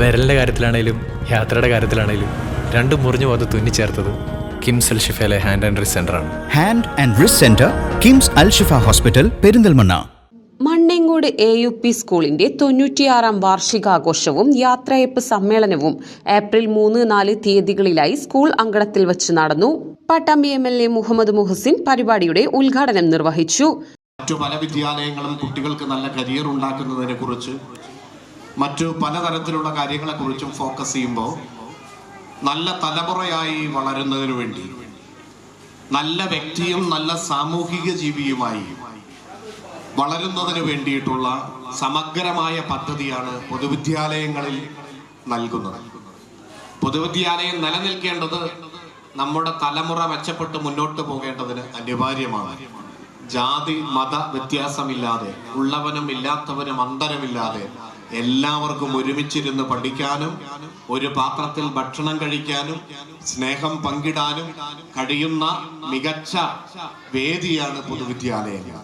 വിരലിന്റെ കാര്യത്തിലാണേലും യാത്രയുടെ കാര്യത്തിലാണേലും രണ്ടും മുറിഞ്ഞു പോകാതെ തുന്നിച്ചേർത്തത് കിംസ് അൽ ഷിഫയിലെ ഹാൻഡ് ആൻഡ് റിസ് ആണ്. Hand and wrist centre KIMS Al Shifa hospital Perinthalmanna. Mannengode A U P സ്കൂളിന്റെ തൊണ്ണൂറ്റിയാറാം വാർഷികാഘോഷവും യാത്രയപ്പ് സമ്മേളനവും ഏപ്രിൽ മൂന്ന് നാല് തീയതികളിലായി സ്കൂൾ അങ്കണത്തിൽ വച്ച് നടന്നു. Pattambi M L A Muhammad Muhsin പരിപാടിയുടെ ഉദ്ഘാടനം നിർവഹിച്ചു. മറ്റു പല വിദ്യാലയങ്ങളും കുട്ടികൾക്ക് നല്ല കരിയർ ഉണ്ടാക്കുന്നതിനെ കുറിച്ച് മറ്റു പലതരത്തിലുള്ള കാര്യങ്ങളെ കുറിച്ചും ഫോക്കസ് ചെയ്യുമ്പോൾ നല്ല തലമുറയായി വളരുന്നതിനു വേണ്ടി നല്ല വ്യക്തിയും നല്ല സാമൂഹിക ജീവിയുമായി വളരുന്നതിന് വേണ്ടിയിട്ടുള്ള സമഗ്രമായ പദ്ധതിയാണ് പൊതുവിദ്യാലയങ്ങളിൽ നൽകുന്നത്. പൊതുവിദ്യാലയം നിലനിൽക്കേണ്ടത് നമ്മുടെ തലമുറ മെച്ചപ്പെട്ട് മുന്നോട്ട് പോകേണ്ടതിന് അനിവാര്യമാണ്. ജാതി മത വ്യത്യാസമില്ലാതെ ഉള്ളവനും ഇല്ലാത്തവനും അന്തരമില്ലാതെ എല്ലാവർക്കും ഒരുമിച്ചിരുന്ന് പഠിക്കാനും ഒരു പാത്രത്തിൽ ഭക്ഷണം കഴിക്കാനും സ്നേഹം പങ്കിടാനും കഴിയുന്ന മികച്ച വേദിയാണ് പൊതുവിദ്യാലയങ്ങൾ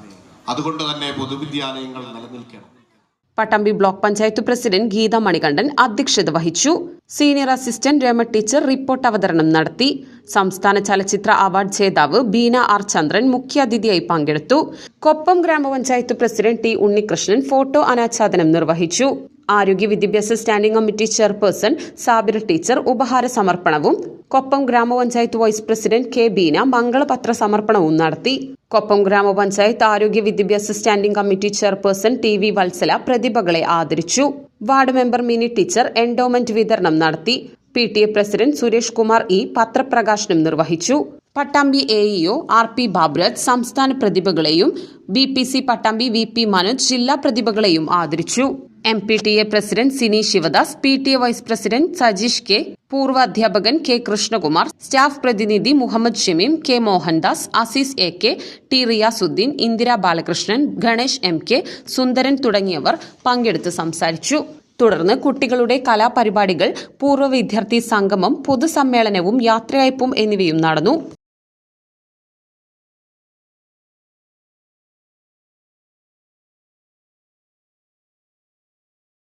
അതുകൊണ്ട് തന്നെ പൊതുവിദ്യാലയങ്ങൾ നിലനിൽക്കണം. പട്ടമ്പി ബ്ലോക്ക് പഞ്ചായത്ത് പ്രസിഡന്റ് ഗീത മണികണ്ഠൻ അധ്യക്ഷത വഹിച്ചു. Senior assistant Rama teacher report അവതരണം നടത്തി. സംസ്ഥാന ചലച്ചിത്ര അവാർഡ് ജേതാവ് ബീന ആർ ചന്ദ്രൻ മുഖ്യാതിഥിയായി പങ്കെടുത്തു. കൊപ്പം ഗ്രാമപഞ്ചായത്ത് പ്രസിഡന്റ് ടി ഉണ്ണികൃഷ്ണൻ ഫോട്ടോ അനാച്ഛാദനം നിർവഹിച്ചു. ആരോഗ്യ വിദ്യാഭ്യാസ standing committee chairperson Sabir teacher ഉപഹാര സമർപ്പണവും കൊപ്പം ഗ്രാമപഞ്ചായത്ത് വൈസ് പ്രസിഡന്റ് കെ ബീന മംഗളപത്ര സമർപ്പണവും നടത്തി. കൊപ്പം ഗ്രാമപഞ്ചായത്ത് ആരോഗ്യ വിദ്യാഭ്യാസ standing committee chairperson T V Vatsala പ്രതിഭകളെ ആദരിച്ചു. Ward member Mini teacher endowment വിതരണം നടത്തി. P T A president Suresh Kumar E പത്രപ്രകാശനം നിർവഹിച്ചു. Pattambi A EO R P Baburaj സംസ്ഥാന പ്രതിഭകളെയും B P C Pattambi V P Manoj ജില്ലാ പ്രതിഭകളെയും ആദരിച്ചു. M P T A president Sini Sivadas P T A vice president Sajeesh K പൂർവ അധ്യാപകൻ K Krishnakumar staff പ്രതിനിധി Muhammad Shameem K Mohandas Azeez A K T Riyasuddeen Indira Balakrishnan Ganesh M K Sundaran തുടങ്ങിയവർ പങ്കെടുത്ത് സംസാരിച്ചു. തുടർന്ന് കുട്ടികളുടെ കലാപരിപാടികൾ പൂർവ വിദ്യാർത്ഥി സംഗമം പൊതുസമ്മേളനവും യാത്രയയപ്പും എന്നിവയും നടന്നു.